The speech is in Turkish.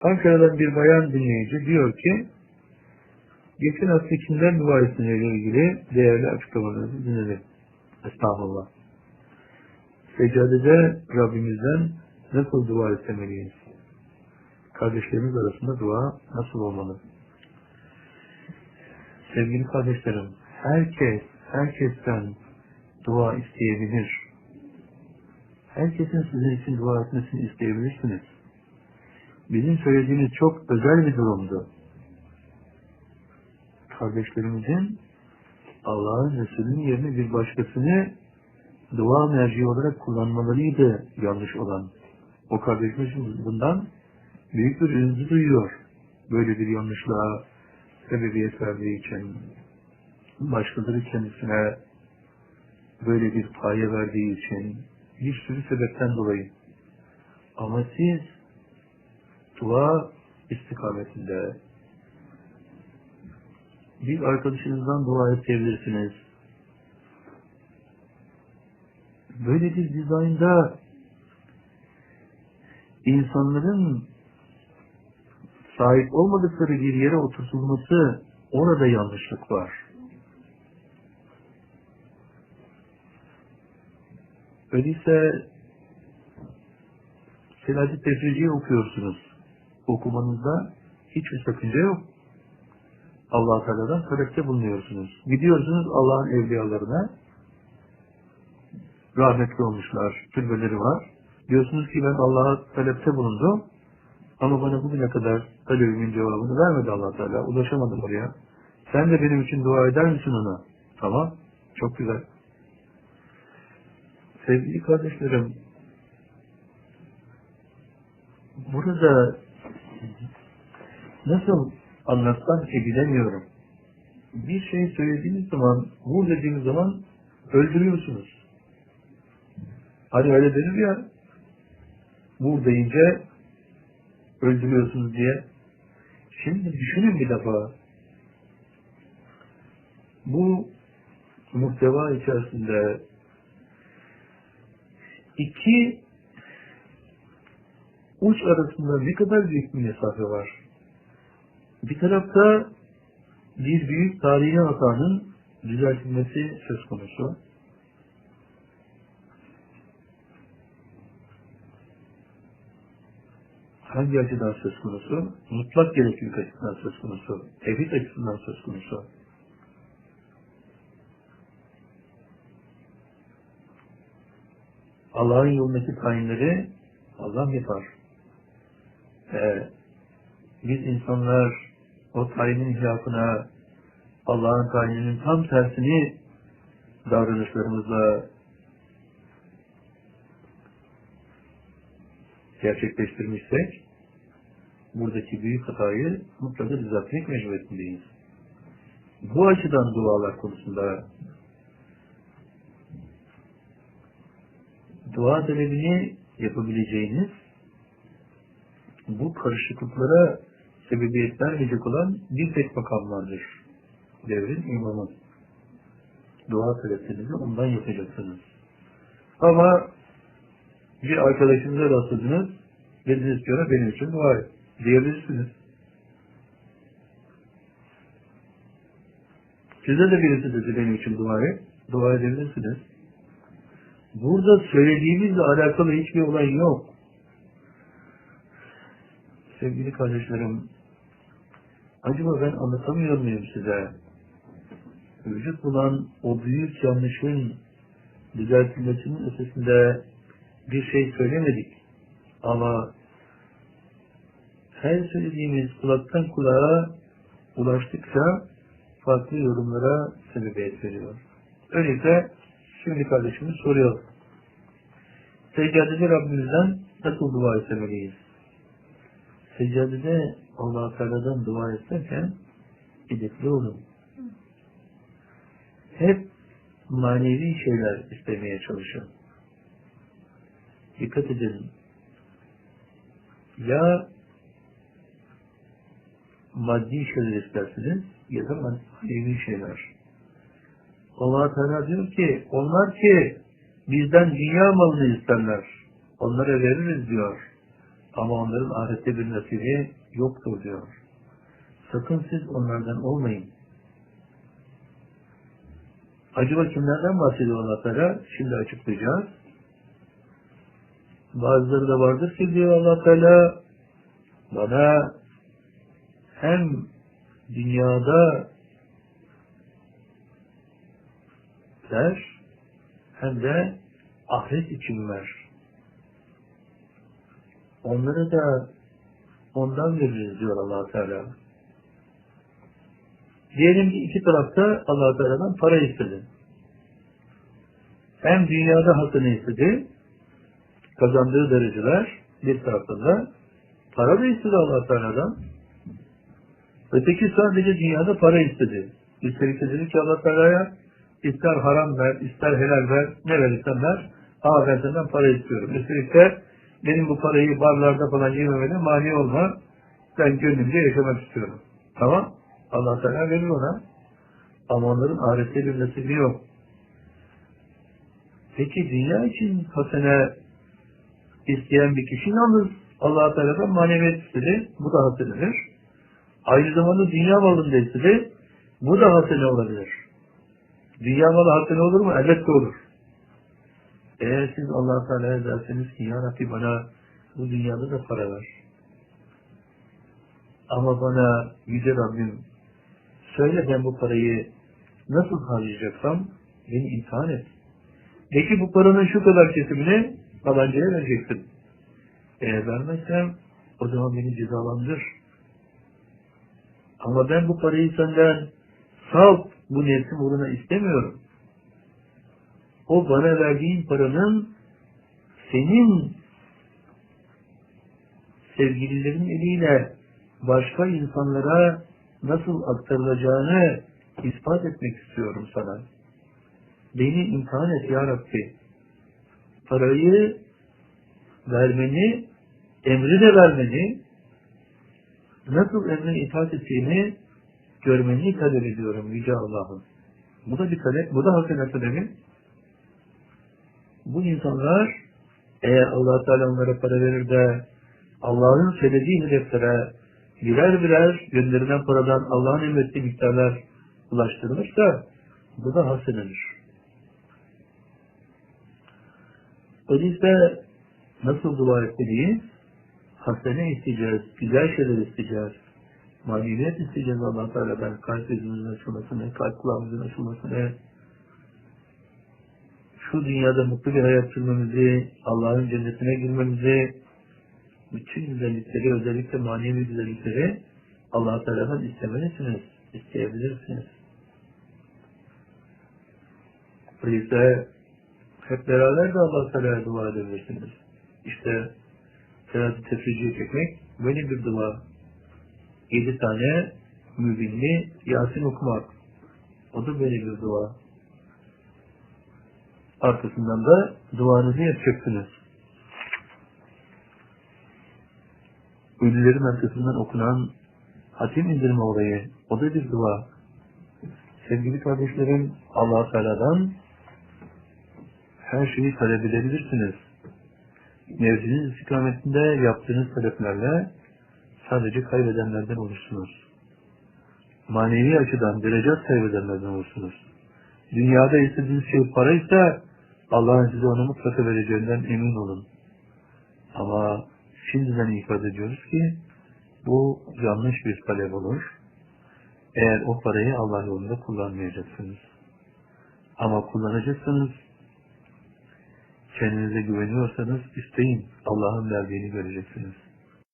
Ankara'dan bir bayan dinleyici diyor ki geçen hafta dua etmeyle ilgili değerli açıklamalarınızı dinledim. Estağfurullah. Seccadede Rabbimizden nasıl dua etmeliyiz? Kardeşlerimiz arasında dua nasıl olmalı? Sevgili kardeşlerim, herkes, herkesten dua isteyebilir. Herkesin sizin için dua etmesini isteyebilirsiniz. Bizim söylediğimiz çok özel bir durumdu. Kardeşlerimizin Allah'ın Resulü'nün yerine bir başkasını dua merci olarak kullanmalarıydı yanlış olan. O kardeşimiz bundan büyük bir üzüntü duyuyor. Böyle bir yanlışlığa sebebiyet verdiği için başkaları kendisine böyle bir paye verdiği için bir sürü sebepten dolayı. Ama siz dua istikametinde bir arkadaşınızdan dua edebilirsiniz. Böyle bir dizaynda insanların sahip olmadıkları bir yere oturtulması orada yanlışlık var. Öyleyse Selahattin Tefrici'yi okuyorsunuz. Okumanızda hiçbir sakınca yok. allah Teala'dan talepte bulunuyorsunuz. Gidiyorsunuz Allah'ın evliyalarına rahmetli olmuşlar, türbeleri var. Diyorsunuz ki ben Allah'a talepte bulundum ama bana bugüne kadar talebimin cevabını vermedi allah Teala. Ulaşamadım oraya. Sen de benim için dua eder misin ona? Tamam. Çok güzel. Sevgili kardeşlerim, burada nasıl anlatsam ki bilemiyorum. Bir şey söylediğiniz zaman, vur dediğiniz zaman öldürüyorsunuz. Hani öyle denir ya, vur deyince öldürüyorsunuz diye. Şimdi düşünün bir defa. Bu muhteva içerisinde iki uç arasında ne kadar büyük bir mesafe var. Bir tarafta bir büyük tarihi hatanın düzeltilmesi söz konusu. Hangi açıdan söz konusu? Mutlak gereklilik açısından söz konusu. Tevhid açısından söz konusu. Allah'ın yolundaki tayinleri Allah yapar. Ee, biz insanlar o tayinin hilafına Allah'ın tayininin tam tersini davranışlarımızla gerçekleştirmişsek buradaki büyük hatayı mutlaka düzeltmek mecburiyetindeyiz. Bu açıdan dualar konusunda dua talebini yapabileceğiniz bu karışıklıklara sebebiyet vermeyecek olan bir tek makam. Devrin imamı. Dua taleplerinizi ondan yapacaksınız. Ama bir arkadaşınıza rastladınız, dediniz ki ona benim için dua et. Diyebilirsiniz. Size de birisi dedi benim için dua et. Dua edebilirsiniz. Burada söylediğimizle alakalı hiçbir olay yok. Sevgili kardeşlerim, acaba ben anlatamıyor muyum size? Vücut bulan o büyük yanlışın düzeltilmesinin ötesinde bir şey söylemedik. Ama her söylediğimiz kulaktan kulağa ulaştıkça farklı yorumlara sebebiyet veriyor. Öyleyse şimdi kardeşimiz soruyor. Seccadede Rabbimizden nasıl dua etmeliyiz? Seccadede allah Teala'dan dua ederken edepli olun. Hep manevi şeyler istemeye çalışın. Dikkat edin. Ya maddi şeyler istersiniz ya da manevi şeyler. allah Teala diyor ki onlar ki bizden dünya malını isterler. Onlara veririz diyor. Ama onların ahirette bir nasibi yoktur diyor. Sakın siz onlardan olmayın. Acaba kimlerden bahsediyor Allah Teala? Şimdi açıklayacağız. Bazıları da vardır ki diyor Allah Teala bana hem dünyada ver hem de ahiret için ver. Onları da ondan veririz diyor allah Teala. Diyelim ki iki tarafta allah Teala'dan para istedi. Hem dünyada hakkını istedi, kazandığı dereceler bir taraftan da para da istedi allah Teala'dan. Öteki sadece dünyada para istedi. Üstelik de dedi ki allah Teala'ya ister haram ver, ister helal ver, ne verirsen ver. Aa ben senden para istiyorum. Üstelik de benim bu parayı barlarda falan yememene mani olma. Ben gönlümce yaşamak istiyorum. Tamam. Allah Teala verir ona. Ama onların ahirette bir nasibi yok. Peki dünya için hasene isteyen bir kişi yalnız Allah Teala'dan maneviyat istedi. Bu da hasenedir. Aynı zamanda dünya malında istedi. Bu da hasene olabilir. Dünya malı hasene olur mu? Elbette olur. Eğer siz allah Teala'ya derseniz ki Ya Rabbi bana bu dünyada da para ver. Ama bana Yüce Rabbim söyle ben bu parayı nasıl harcayacaksam beni imtihan et. Peki bu paranın şu kadar kesimini falancaya vereceksin. Eğer vermezsem o zaman beni cezalandır. Ama ben bu parayı senden salt bu nefsim uğruna istemiyorum. O bana verdiğin paranın senin sevgililerin eliyle başka insanlara nasıl aktarılacağını ispat etmek istiyorum sana. Beni imtihan et ya Rabbi. Parayı vermeni, emri de vermeni, nasıl emrine itaat ettiğini görmeni talep ediyorum Yüce Allah'ım. Bu da bir talep, bu da hasenat talebi. Bu insanlar eğer allah Teala onlara para verir de Allah'ın söylediği hedeflere birer birer gönderilen paradan Allah'ın emrettiği miktarlar ulaştırılırsa bu da hasenenir. Öyleyse nasıl dua etmeliyiz? Hasene isteyeceğiz, güzel şeyler isteyeceğiz. Maneviyet isteyeceğiz allah Teala'dan. Kalp gözümüzün açılmasını, kalp kulağımızın açılmasını, şu dünyada mutlu bir hayat sürmemizi, Allah'ın cennetine girmemizi, bütün güzellikleri, özellikle manevi güzellikleri Allah Teala'dan istemelisiniz, isteyebilirsiniz. Öyleyse hep beraber de Allah Teala'ya dua edebilirsiniz. İşte Selat-ı Tefrici'yi çekmek böyle bir dua. Yedi tane mübinli Yasin okumak. O da böyle bir dua. Arkasından da duanızı yapacaksınız. Ölülerin arkasından okunan hatim indirme olayı. O da bir dua. Sevgili kardeşlerim, allah Teala'dan her şeyi talep edebilirsiniz. Mevziniz istikametinde yaptığınız taleplerle sadece kaybedenlerden olursunuz. Manevi açıdan derecat kaybedenlerden olursunuz. Dünyada istediğiniz şey para ise Allah'ın size onu mutlaka vereceğinden emin olun. Ama şimdiden ikaz ediyoruz ki bu yanlış bir talep olur. Eğer o parayı Allah yolunda kullanmayacaksınız. Ama kullanacaksınız. Kendinize güveniyorsanız isteyin. Allah'ın verdiğini göreceksiniz.